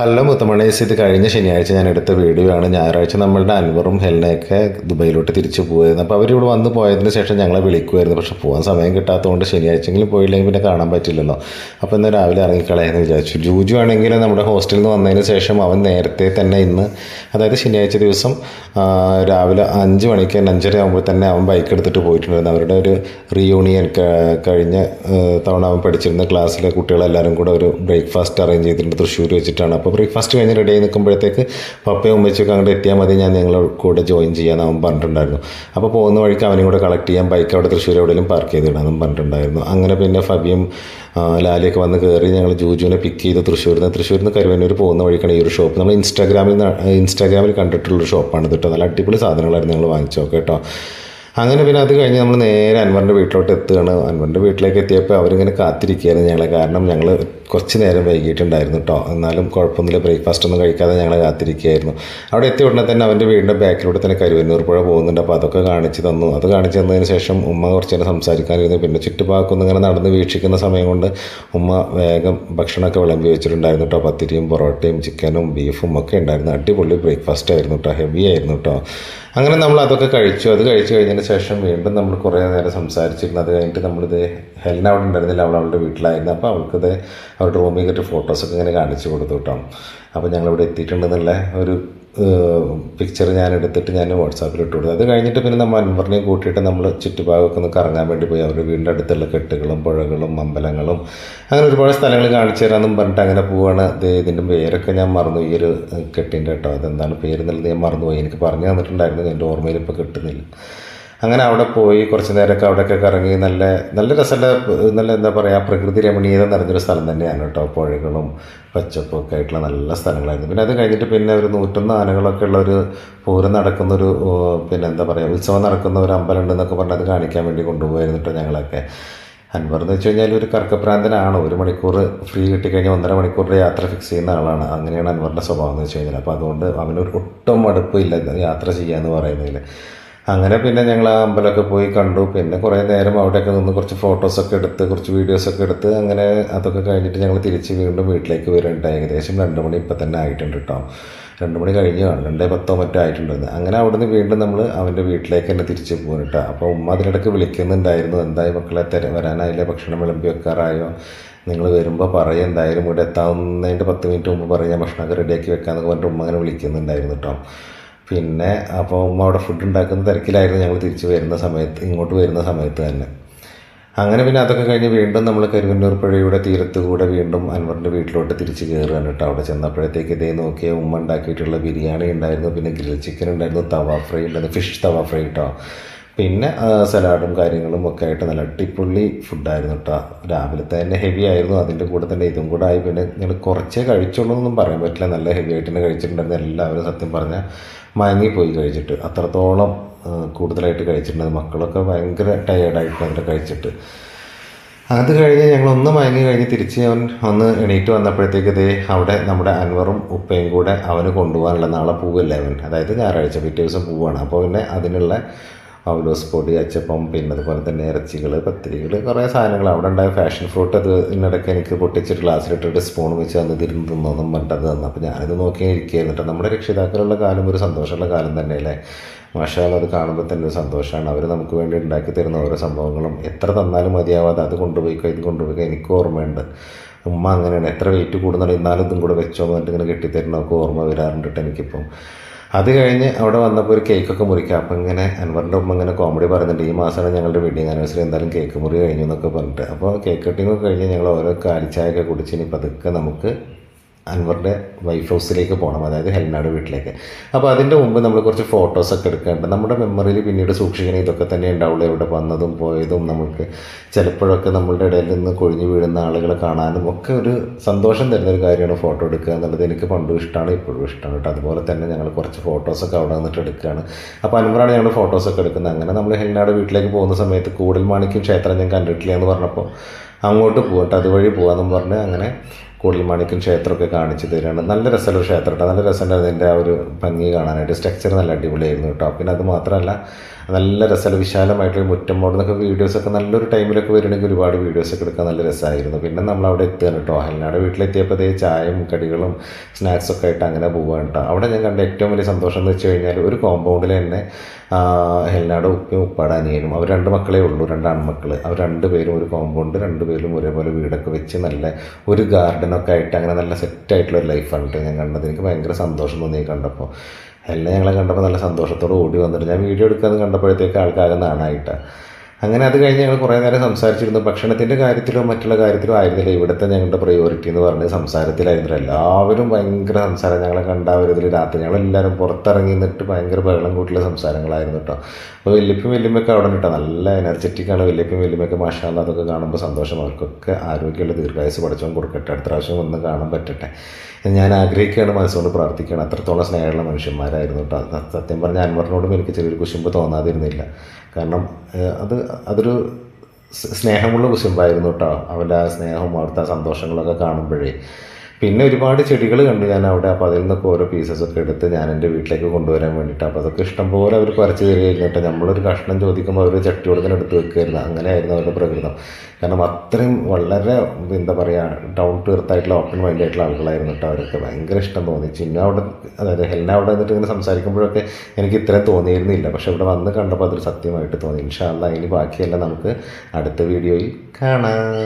Hello മുത്തമണേസ് ഇത് കഴിഞ്ഞ ശനിയാഴ്ച ഞാൻ എടുത്ത വീഡിയോ ആണ്. ഞായറാഴ്ച നമ്മളുടെ അൻവറും ഹെലനയൊക്കെ ദുബൈയിലോട്ട് തിരിച്ചു പോയിരുന്നു അപ്പോൾ അവരിവിടെ വന്ന് പോയതിന് ശേഷം ഞങ്ങളെ വിളിക്കുമായിരുന്നു പക്ഷെ പോകാൻ സമയം കിട്ടാത്തതുകൊണ്ട് ശനിയാഴ്ചയെങ്കിലും പോയില്ലെങ്കിൽ പിന്നെ കാണാൻ പറ്റില്ലല്ലോ. അപ്പോൾ ഇന്ന് രാവിലെ ഇറങ്ങിക്കളയെന്ന് വിചാരിച്ചു. ജൂജു ആണെങ്കിൽ നമ്മുടെ ഹോസ്റ്റലിൽ നിന്ന് വന്നതിന് ശേഷം അവൻ നേരത്തെ തന്നെ ഇന്ന് അതായത് ശനിയാഴ്ച ദിവസം രാവിലെ അഞ്ച് മണിക്ക് തന്നെ അഞ്ചര ആകുമ്പോൾ തന്നെ അവൻ ബൈക്ക് എടുത്തിട്ട് പോയിട്ടുണ്ടായിരുന്നു. അവരുടെ ഒരു റീയൂണിയൻ കഴിഞ്ഞ തവണ അവൻ പഠിച്ചിരുന്ന ക്ലാസ്സിലെ കുട്ടികളെല്ലാവരും കൂടെ ഒരു ബ്രേക്ക്ഫാസ്റ്റ് അറേഞ്ച് ചെയ്തിട്ടുണ്ട്. തൃശ്ശൂർ വെച്ചിട്ടാണ്. അപ്പോൾ ബ്രേക്ക്ഫാസ്റ്റ് കഴിഞ്ഞ് റെഡി ആയി നിൽക്കുമ്പോഴത്തേക്ക് പപ്പയും ഉമ്മച്ചൊക്കെ അങ്ങോട്ട് എത്തിയാൽ മതി ഞാൻ നിങ്ങളുടെ കൂടെ ജോയിൻ ചെയ്യാൻ അവൻ പറഞ്ഞിട്ടുണ്ടായിരുന്നു. അപ്പോൾ പോകുന്ന വഴിക്ക് അവനും കൂടെ കളക്ട് ചെയ്യാൻ ബൈക്ക് അവിടെ തൃശ്ശൂർ എവിടെയെങ്കിലും പാർക്ക് ചെയ്തിടാമെന്നും പറഞ്ഞിട്ടുണ്ടായിരുന്നു. അങ്ങനെ പിന്നെ ഫബിയും ലാലിയൊക്കെ വന്ന് കയറി ഞങ്ങൾ ജൂജുവിനെ പിക്ക് ചെയ്ത് തൃശ്ശൂരിൽ നിന്ന് തൃശ്ശൂരിൽ നിന്ന് കരുവന്നൂർ പോകുന്ന വഴിക്കാണ് ഈ ഒരു ഷോപ്പ് നമ്മൾ ഇൻസ്റ്റാഗ്രാമിൽ ഇൻസ്റ്റാഗ്രാമിൽ കണ്ടിട്ടുള്ളൊരു ഷോപ്പാണ് കേട്ടോ നല്ല അടിപൊളി സാധനങ്ങളായിരുന്നു ഞങ്ങൾ വാങ്ങിച്ചോ കേട്ടോ അങ്ങനെ പിന്നെ അത് കഴിഞ്ഞ് നമ്മൾ നേരെ അൻവറിന്റെ വീട്ടിലോട്ട് എത്തുകയാണ്. അൻവറിന്റെ വീട്ടിലേക്ക് എത്തിയപ്പോൾ അവരിങ്ങനെ കാത്തിരിക്കുകയായിരുന്നു ഞങ്ങളെ. കാരണം ഞങ്ങൾ കുറച്ച് നേരം വൈകിട്ടുണ്ടായിരുന്നു കേട്ടോ എന്നാലും കുഴപ്പമൊന്നുമില്ല. ബ്രേക്ക്ഫാസ്റ്റ് ഒന്നും കഴിക്കാതെ ഞങ്ങൾ കാത്തിരിക്കുകയായിരുന്നു. അവിടെ എത്തിയ ഉടനെ തന്നെ അവന്റെ വീടിന്റെ ബാക്കിലൂടെ തന്നെ കരുവന്നൂർ പുഴ പോകുന്നുണ്ട്. അപ്പോൾ അതൊക്കെ കാണിച്ച് തന്നു. അത് കാണിച്ച് തന്നതിന് ശേഷം ഉമ്മ കുറച്ച് നേരം സംസാരിക്കാനിരുന്നു. പിന്നെ ചുറ്റുപാക്കൊന്നും ഇങ്ങനെ നടന്ന് വീക്ഷിക്കുന്ന സമയം കൊണ്ട് ഉമ്മ വേഗം ഭക്ഷണമൊക്കെ വിളമ്പി വെച്ചിട്ടുണ്ടായിരുന്നു കേട്ടോ പത്തിരിയും പൊറോട്ടയും ചിക്കനും ബീഫും ഒക്കെ ഉണ്ടായിരുന്നു. അടിപൊളി ബ്രേക്ക്ഫാസ്റ്റ് ആയിരുന്നു കേട്ടോ ഹെവി ആയിരുന്നു കേട്ടോ അങ്ങനെ നമ്മൾ അതൊക്കെ കഴിച്ചു. അത് കഴിച്ചു കഴിഞ്ഞതിന് ശേഷം വീണ്ടും നമ്മൾ കുറേ നേരം സംസാരിച്ചിരുന്നു. അത് കഴിഞ്ഞിട്ട് നമ്മളിത് ഹെലൻ അവിടെ ഉണ്ടായിരുന്നില്ല. അവൾ അവളുടെ വീട്ടിലായിരുന്നു. അപ്പോൾ അവൾക്കത് അവരുടെ റൂമിൽ കയറ്റി ഫോട്ടോസൊക്കെ ഇങ്ങനെ കാണിച്ചു കൊടുത്തു കേട്ടോ. അപ്പോൾ ഞങ്ങളിവിടെ എത്തിയിട്ടുണ്ടെന്നുള്ള ഒരു പിക്ചർ ഞാൻ എടുത്തിട്ട് ഞാൻ വാട്സാപ്പിൽ ഇട്ട് കൊടുത്തു അത് കഴിഞ്ഞിട്ട് പിന്നെ നമ്മൾ അൻവറിനെ കൂട്ടിയിട്ട് നമ്മൾ ചുറ്റുഭാഗമൊക്കെ ഒന്ന് കറങ്ങാൻ വേണ്ടി പോയി. അവരുടെ വീടിന്റെ അടുത്തുള്ള കെട്ടുകളും പുഴകളും അമ്പലങ്ങളും അങ്ങനെ ഒരുപാട് സ്ഥലങ്ങൾ കാണിച്ചു തരാമെന്നും പറഞ്ഞിട്ട് അങ്ങനെ പോവാണ്. ഇത് ഇതിന്റെ പേരൊക്കെ ഞാൻ മറന്നു. ഈ ഒരു കെട്ടിന്റെ കേട്ടോ. അതെന്താണ് പേര് എന്നുള്ളത് ഞാൻ മറന്നുപോയി. എനിക്ക് പറഞ്ഞു തന്നിട്ടുണ്ടായിരുന്നു. എന്റെ ഓർമ്മയിൽ ഇപ്പോൾ കിട്ടുന്നില്ല. അങ്ങനെ അവിടെ പോയി കുറച്ച് നേരമൊക്കെ അവിടെയൊക്കെ കറങ്ങി നല്ല നല്ല രസമുള്ള നല്ല എന്താ പറയുക പ്രകൃതി രമണീയത നിറഞ്ഞൊരു സ്ഥലം തന്നെയാണ് കേട്ടോ. പുഴകളും പച്ചപ്പൊക്കെ ആയിട്ടുള്ള നല്ല സ്ഥലങ്ങളായിരുന്നു. പിന്നെ അത് കഴിഞ്ഞിട്ട് പിന്നെ ഒരു നൂറ്റൊന്ന് ആനകളൊക്കെ ഉള്ള ഒരു പൂരം നടക്കുന്ന ഒരു പിന്നെ എന്താ പറയുക ഉത്സവം നടക്കുന്ന ഒരു അമ്പലം ഉണ്ടെന്നൊക്കെ പറഞ്ഞ് അത് കാണിക്കാൻ വേണ്ടി കൊണ്ടുപോയിരുന്നു കേട്ടോ ഞങ്ങളൊക്കെ. അൻവർ എന്ന് വെച്ച് കഴിഞ്ഞാൽ ഒരു കർക്കപ്രാന്തനാണ് ഒരു മണിക്കൂർ ഫ്രീ കിട്ടിക്കഴിഞ്ഞാൽ ഒന്നര മണിക്കൂറിന്റെ യാത്ര ഫിക്സ് ചെയ്യുന്ന ആളാണ്. അങ്ങനെയാണ് അൻവറിന്റെ സ്വഭാവം എന്ന് വെച്ച് കഴിഞ്ഞാൽ. അപ്പോൾ അതുകൊണ്ട് അവനൊരു ഒട്ടും മടുപ്പില്ല യാത്ര ചെയ്യാന്ന് പറയുന്നതിൽ. അങ്ങനെ പിന്നെ ഞങ്ങൾ ആ അമ്പലമൊക്കെ പോയി കണ്ടു. പിന്നെ കുറേ നേരം അവിടെയൊക്കെ നിന്ന് കുറച്ച് ഫോട്ടോസൊക്കെ എടുത്ത് കുറച്ച് വീഡിയോസൊക്കെ എടുത്ത് അങ്ങനെ അതൊക്കെ കഴിഞ്ഞിട്ട് ഞങ്ങൾ തിരിച്ച് വീണ്ടും വീട്ടിലേക്ക് വരുന്നുണ്ട് ഏകദേശം രണ്ട് മണി ഇപ്പം തന്നെ ആയിട്ടുണ്ട് കേട്ടോ രണ്ട് മണി കഴിഞ്ഞ്. കാണും രണ്ടേ പത്തോ മറ്റോ ആയിട്ടുണ്ടായിരുന്നു. അങ്ങനെ അവിടുന്ന് വീണ്ടും നമ്മൾ അവന്റെ വീട്ടിലേക്ക് തന്നെ തിരിച്ച് പോകും കേട്ടോ അപ്പോൾ ഉമ്മ അതിനിടയ്ക്ക് വിളിക്കുന്നുണ്ടായിരുന്നു. എന്തായി മക്കളെ തര വരാനായില്ലേ? ഭക്ഷണം വിളമ്പി വെക്കാറായോ? നിങ്ങൾ വരുമ്പോൾ പറയും. എന്തായാലും ഇവിടെ എത്താവുന്നതിന്റെ പത്ത് മിനിറ്റ് മുമ്പ് പറയാം. ഭക്ഷണമൊക്കെ റെഡിയാക്കി വെക്കാമെന്നൊക്കെ പറഞ്ഞിട്ട് ഉമ്മ അങ്ങനെ വിളിക്കുന്നുണ്ടായിരുന്നു കേട്ടോ പിന്നെ അപ്പോൾ ഉമ്മ അവിടെ ഫുഡ് ഉണ്ടാക്കുന്ന തിരക്കിലായിരുന്നു ഞങ്ങൾ തിരിച്ച് വരുന്ന സമയത്ത് ഇങ്ങോട്ട് വരുന്ന സമയത്ത് തന്നെ. അങ്ങനെ പിന്നെ അതൊക്കെ കഴിഞ്ഞ് വീണ്ടും നമ്മൾ കരുവന്നൂർ പുഴയുടെ തീരത്ത് കൂടെ വീണ്ടും അൻവറിന്റെ വീട്ടിലോട്ട് തിരിച്ച് കയറുകയാണ് കേട്ടോ. അവിടെ ചെന്നപ്പോഴത്തേക്ക് ഇതേ നോക്കിയ ഉമ്മ ഉണ്ടാക്കിയിട്ടുള്ള ബിരിയാണി ഉണ്ടായിരുന്നു പിന്നെ ഗ്രിൽ ചിക്കൻ ഉണ്ടായിരുന്നു തവ ഫ്രൈ ഉണ്ടായിരുന്നു ഫിഷ് തവ ഫ്രൈ കേട്ടോ പിന്നെ സലാഡും കാര്യങ്ങളും ഒക്കെ ആയിട്ട് നല്ല അടിപൊളി ഫുഡായിരുന്നു കേട്ടോ രാവിലത്തെ തന്നെ ഹെവി ആയിരുന്നു. അതിന്റെ കൂടെ തന്നെ ഇതും കൂടെ ആയി. പിന്നെ നിങ്ങൾ കുറച്ചേ കഴിച്ചുള്ളൂ എന്നൊന്നും പറയാൻ പറ്റില്ല. നല്ല ഹെവി ആയിട്ട് തന്നെ കഴിച്ചിട്ടുണ്ടായിരുന്നു. എല്ലാവരും സത്യം പറഞ്ഞാൽ മയങ്ങിപ്പോയി കഴിച്ചിട്ട്. അത്രത്തോളം കൂടുതലായിട്ട് കഴിച്ചിട്ടുണ്ട് മക്കളൊക്കെ ഭയങ്കര ടയേർഡായിട്ട് അതിന്റെ കഴിച്ചിട്ട്. അത് കഴിഞ്ഞ് ഞങ്ങളൊന്ന് മയങ്ങി കഴിഞ്ഞ് തിരിച്ച് അവൻ ഒന്ന് എണീറ്റ് വന്നപ്പോഴത്തേക്ക് ഇതേ അവിടെ നമ്മുടെ അൻവറും ഉപ്പയും കൂടെ അവന് കൊണ്ടുപോകാനുള്ള നാളെ പോവല്ലേ അവൻ? അതായത് ഞായറാഴ്ച പിറ്റേ ദിവസം പോവുകയാണ് അപ്പോൾ പിന്നെ അതിനുള്ള അവലോസ് പൊടി അച്ചപ്പം പിന്നെ അതുപോലെ തന്നെ ഇറച്ചികൾ പത്തിരികൾ കുറേ സാധനങ്ങൾ അവിടെ ഉണ്ടായ ഫാഷൻ ഫ്രൂട്ട് അത് ഇതിനിടയ്ക്ക് എനിക്ക് പൊട്ടിച്ചിട്ട് ഗ്ലാസ്സിലിട്ടിട്ട് സ്പൂൺ വെച്ച് അന്ന് തിരുന്ന് തിന്നൊന്നും പറഞ്ഞിട്ട് തന്നു. അപ്പോൾ ഞാനിത് നോക്കി ഇരിക്കുകയായിരുന്നു. കേട്ടോ നമ്മുടെ രക്ഷിതാക്കളുള്ള കാലം ഒരു സന്തോഷമുള്ള കാലം തന്നെയല്ലേ മാഷാൽ അത് കാണുമ്പോൾ തന്നെ ഒരു സന്തോഷമാണ്. അവർ നമുക്ക് വേണ്ടി ഉണ്ടാക്കി തരുന്ന ഓരോ സംഭവങ്ങളും. എത്ര തന്നാലും മതിയാവാതെ അത് കൊണ്ടുപോയിക്കോ ഇത് കൊണ്ടുപോയിക്കോ എനിക്ക് ഓർമ്മയുണ്ട്. ഉമ്മ അങ്ങനെയാണ്. എത്ര വെയിറ്റ് കൂടുന്നുണ്ട് എന്നാലും ഇതും കൂടെ വെച്ചോ എന്നിട്ട് ഇങ്ങനെ കെട്ടിത്തരുന്നൊക്കെ ഓർമ്മ വരാറുണ്ട് കേട്ടോ എനിക്കിപ്പം. അത് കഴിഞ്ഞ് അവിടെ വന്നപ്പോൾ ഒരു കേക്കൊക്കെ മുറിക്കുക അപ്പം ഇങ്ങനെ അൻവറിന്റെ ഉമ്മ ഇങ്ങനെ കോമഡി പറയുന്നുണ്ട്. ഈ മാസമാണ് ഞങ്ങളുടെ വെഡിങ് ആനിവേഴ്സറി എന്തായാലും കേക്ക് മുറി കഴിഞ്ഞു എന്നൊക്കെ പറഞ്ഞിട്ട്. അപ്പോൾ കേക്ക് കട്ടിങ് ഒക്കെ കഴിഞ്ഞ് ഞങ്ങൾ ഓരോ കാലിച്ചായൊക്കെ കുടിച്ച് ഇനി പതുക്കെ നമുക്ക് അൻവറിന്റെ വൈഫ് ഹൗസിലേക്ക് പോകണം അതായത് ഹെൽനാട് വീട്ടിലേക്ക്. അപ്പോൾ അതിന്റെ മുമ്പ് നമ്മൾ കുറച്ച് ഫോട്ടോസൊക്കെ എടുക്കേണ്ടത് നമ്മുടെ മെമ്മറിയിൽ പിന്നീട് സൂക്ഷിക്കണേ ഇതൊക്കെ തന്നെ ഉണ്ടാവുള്ളൂ എവിടെ വന്നതും പോയതും നമുക്ക് ചിലപ്പോഴൊക്കെ നമ്മളുടെ ഇടയിൽ നിന്ന് കൊഴിഞ്ഞു വീഴുന്ന ആളുകളെ കാണാനും ഒക്കെ ഒരു സന്തോഷം തരുന്ന ഒരു കാര്യമാണ് ഫോട്ടോ എടുക്കുക എന്നുള്ളത്. എനിക്ക് പണ്ടും ഇഷ്ടമാണ് ഇപ്പോഴും ഇഷ്ടമാണ് കേട്ടോ. അതുപോലെ തന്നെ ഞങ്ങൾ കുറച്ച് ഫോട്ടോസൊക്കെ അവിടെ നിന്നിട്ട് എടുക്കുകയാണ്. അപ്പോൾ അൻവറാണ് ഞങ്ങൾ ഫോട്ടോസൊക്കെ എടുക്കുന്നത്. അങ്ങനെ നമ്മൾ ഹെൽനാട് വീട്ടിലേക്ക് പോകുന്ന സമയത്ത് കൂടൽ മാണിക്കും ക്ഷേത്രം ഞാൻ കണ്ടിട്ടില്ല എന്ന് പറഞ്ഞപ്പോൾ അങ്ങോട്ട് പോകട്ടെ അതുവഴി പോകാമെന്നും പറഞ്ഞ് അങ്ങനെ കൂടൽമാണിക്യം ക്ഷേത്രമൊക്കെ കാണിച്ചു തരികയാണ് നല്ല രസമുള്ള ക്ഷേത്രം കേട്ടോ നല്ല രസമുണ്ടായിരുന്നു അതിന്റെ ആ ഒരു ഭംഗി കാണാനായിട്ട്. സ്ട്രക്ചർ നല്ല അടിപൊളിയായിരുന്നു കേട്ടോ. പിന്നെ അത് മാത്രമല്ല നല്ല രസമുള്ള വിശാലമായിട്ടുള്ള മുറ്റം മോഡെന്നൊക്കെ വീഡിയോസൊക്കെ നല്ലൊരു ടൈമിലൊക്കെ വരികയാണെങ്കിൽ ഒരുപാട് വീഡിയോസൊക്കെ എടുക്കാൻ നല്ല രസമായിരുന്നു. പിന്നെ നമ്മൾ അവിടെ എത്തുകയാണ് കേട്ടോ. ഹെൽനാട് വീട്ടിലെത്തിയപ്പോൾ അതേ ചായയും കടികളും സ്നാക്സൊക്കെ ആയിട്ട് അങ്ങനെ പോവുകയാണ് കേട്ടോ. അവിടെ ഞാൻ കണ്ട ഏറ്റവും വലിയ സന്തോഷം എന്ന് വെച്ച് കഴിഞ്ഞാൽ ഒരു കോമ്പൗണ്ടിൽ തന്നെ ഹെൽനാട് ഉപ്പയും ഉപ്പാട് അനിയനും അവർ രണ്ട് മക്കളേ ഉള്ളൂ രണ്ട് ആൺമക്കൾ അവർ രണ്ട് പേരും ഒരു കോമ്പൗണ്ട് രണ്ട് പേരും ഒരേപോലെ വീടൊക്കെ വെച്ച് നല്ല ഒരു ഗാർഡനൊക്കെ ആയിട്ട് അങ്ങനെ നല്ല സെറ്റായിട്ടുള്ള ഒരു ലൈഫാണ് കേട്ടോ ഞാൻ കണ്ടത്. എനിക്ക് ഭയങ്കര സന്തോഷം തോന്നി കണ്ടപ്പോൾ എല്ലാം ഞങ്ങളെ കണ്ടപ്പോൾ നല്ല സന്തോഷത്തോടെ ഓടി വന്നിട്ട് ഞാൻ വീഡിയോ എടുക്കാമെന്ന് കണ്ടപ്പോഴത്തേക്ക് ആൾക്കാകെ നാണായിട്ടാണ് അങ്ങനെ അത് കഴിഞ്ഞ് ഞങ്ങൾ കുറേ നേരം സംസാരിച്ചിരുന്നു. ഭക്ഷണത്തിന്റെ കാര്യത്തിലോ മറ്റുള്ള കാര്യത്തിലോ ആയിരുന്നില്ല. ഇവിടുത്തെ ഞങ്ങളുടെ പ്രയോറിറ്റി എന്ന് പറഞ്ഞത് സംസാരത്തിലായിരുന്നു എല്ലാവരും ഭയങ്കര സംസാരം ഞങ്ങളെ കണ്ടാവരുതിൽ രാത്രി. ഞങ്ങളെല്ലാവരും പുറത്തിറങ്ങി നിന്നിട്ട് ഭയങ്കര ബഹളം കൂട്ടിയുള്ള സംസാരങ്ങളായിരുന്നു കേട്ടോ അപ്പോൾ വല്യപ്പയും വല്യമ്മയൊക്കെ അവിടെ കേട്ടോ നല്ല എനർജറ്റിക്കാണ് വല്യപ്പയും വല്യമ്മയൊക്കെ മാഷാല്ല അതൊക്കെ കാണുമ്പോൾ സന്തോഷം. അവർക്കൊക്കെ ആരോഗ്യമുള്ള ദീർഘായുസ് പഠിച്ചോൻ കൊടുക്കട്ടെ. അടുത്ത പ്രാവശ്യം ഒന്ന് കാണാൻ പറ്റട്ടെ. ഞാൻ ആഗ്രഹിക്കുകയാണ് മനസ്സുകൊണ്ട് പ്രാർത്ഥിക്കുകയാണ്. അത്രത്തോളം സ്നേഹമുള്ള മനുഷ്യന്മാരായിരുന്നു കേട്ടോ സത്യം പറഞ്ഞാൽ അൻവറിനോടും എനിക്ക് ചെറിയൊരു കുശുമ്പ് തോന്നാതിരുന്നില്ല. കാരണം അത് അതൊരു സ്നേഹമുള്ള കുശുമ്പായിരുന്നു കേട്ടോ. അവന്റെ ആ സ്നേഹവും അവിടുത്തെ സന്തോഷങ്ങളൊക്കെ കാണുമ്പോഴേ. പിന്നെ ഒരുപാട് ചെടികൾ കണ്ടു ഞാൻ അവിടെ അപ്പോൾ അതിൽ നിന്നൊക്കെ ഓരോ പീസസ് ഒക്കെ എടുത്ത് ഞാൻ എന്റെ വീട്ടിലേക്ക് കൊണ്ടുവരാൻ വേണ്ടിയിട്ട്. അപ്പോൾ അതൊക്കെ ഇഷ്ടംപോലെ അവർ കുറച്ച് തരികയായിരുന്നു കേട്ടോ. നമ്മളൊരു കഷ്ണം ചോദിക്കുമ്പോൾ അവർ ചട്ടിയോടത്തിന് എടുത്ത് വെക്കുമായിരുന്നു അങ്ങനെയായിരുന്നു അവരുടെ പ്രകൃതം. കാരണം അത്രയും വളരെ എന്താ പറയുക ഡൗൺ ടു എർത്ത് ആയിട്ടുള്ള ഓപ്പൺ മൈൻഡ് ആയിട്ടുള്ള ആളുകളായിരുന്നു കേട്ടോ അവരൊക്കെ. ഭയങ്കര ഇഷ്ടം തോന്നി. ചിന്ന അവിടെ അതായത് ഹെൽന അവിടെ നിന്നിട്ട് ഇങ്ങനെ സംസാരിക്കുമ്പോഴൊക്കെ എനിക്ക് ഇത്രയും തോന്നിയിരുന്നില്ല. പക്ഷെ ഇവിടെ വന്ന് കണ്ടപ്പോൾ അതൊരു സത്യമായിട്ട് തോന്നി. ഇൻഷാല്ല ഇനി ബാക്കിയെല്ലാം നമുക്ക് അടുത്ത വീഡിയോയിൽ കാണാം.